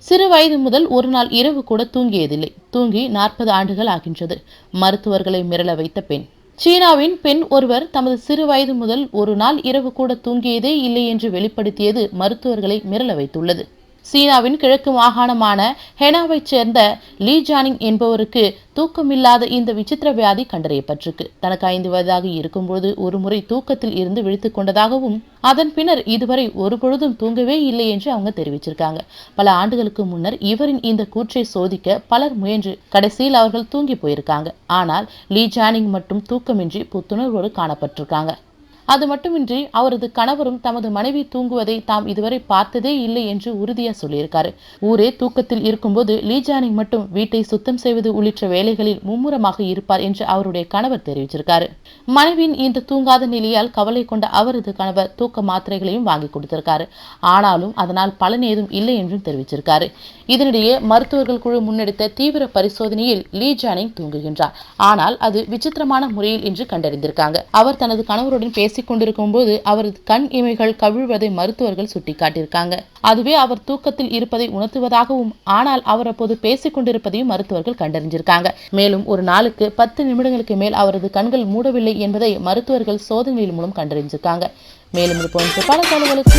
சிறு வயது முதல் ஒரு நாள் இரவு கூட தூங்கியதில்லை. தூங்கி நாற்பது ஆண்டுகள் ஆகின்றது. மருத்துவர்களை மிரள வைத்த பெண். சீனாவின் பெண் ஒருவர் தமது சிறு வயது முதல் ஒரு நாள் இரவு கூட தூங்கியதே இல்லை என்று வெளிப்படுத்தியது மருத்துவர்களை மிரள வைத்துள்ளது. சீனாவின் கிழக்கு மாகாணமான ஹெனாவைச் சேர்ந்த லீ ஜானிங் என்பவருக்கு தூக்கமில்லாத இந்த விசித்திர வியாதி கண்டறியப்பட்டிருக்கு. தனக்கு ஐந்து வயதாக இருக்கும்போது ஒருமுறை தூக்கத்தில் இருந்து விழித்துக் கொண்டதாகவும் அதன் பின்னர் இதுவரை ஒரு பொழுதும் தூங்கவே இல்லை என்று அவங்க தெரிவிச்சிருக்காங்க. பல ஆண்டுகளுக்கு முன்னர் இவரின் இந்த கூற்றை சோதிக்க பலர் முயன்று கடைசியில் அவர்கள் தூங்கி போயிருக்காங்க. ஆனால் லீ ஜானிங் மட்டும் தூக்கமின்றி புத்துணர்வோடு காணப்பட்டிருக்காங்க. அது மட்டுமின்றி அவரது கணவரும் தமது மனைவி தூங்குவதை தாம் இதுவரை பார்த்ததே இல்லை என்று உறுதியா சொல்லியிருக்காரு. ஊரே தூக்கத்தில் இருக்கும்போது லீஜானிங் மட்டும் வீட்டை சுத்தம் செய்வது உள்ளிட்ட வேலைகளில் மும்முரமாக இருப்பார் என்று அவருடைய கணவர் தெரிவிச்சிருக்காரு. மனைவியின் இந்த தூங்காத நிலையால் கவலை கொண்ட அவரது கணவர் தூக்க மாத்திரைகளையும் வாங்கி கொடுத்திருக்காரு. ஆனாலும் அதனால் பலன் ஏதும் இல்லை என்றும் தெரிவிச்சிருக்காரு. இதனிடையே மருத்துவர்கள் குழு முன்னெடுத்த தீவிர பரிசோதனையில் லீ ஜானிங் தூங்குகின்றார். ஆனால் அது விசித்திரமான முறையில் என்று கண்டறிந்திருக்காங்க. அவர் தனது கணவருடன் பேசி கொண்டிருக்கும் போது அவரது கண் இமைகள் கவிழ்வதை மருத்துவர்கள் சுட்டிக்காட்டியிருக்காங்க. அதுவே அவர் தூக்கத்தில் இருப்பதை உணர்த்துவதாகவும் ஆனால் அவர் அப்போது பேசிக் கொண்டிருப்பதையும் மருத்துவர்கள் கண்டறிஞ்சிருக்காங்க. மேலும் ஒரு நாளுக்கு பத்து நிமிடங்களுக்கு மேல் அவரது கண்கள் மூடவில்லை என்பதை மருத்துவர்கள் சோதனையின் மூலம் கண்டறிஞ்சிருக்காங்க. மேலும் இது போன்ற பல தகவலுக்கு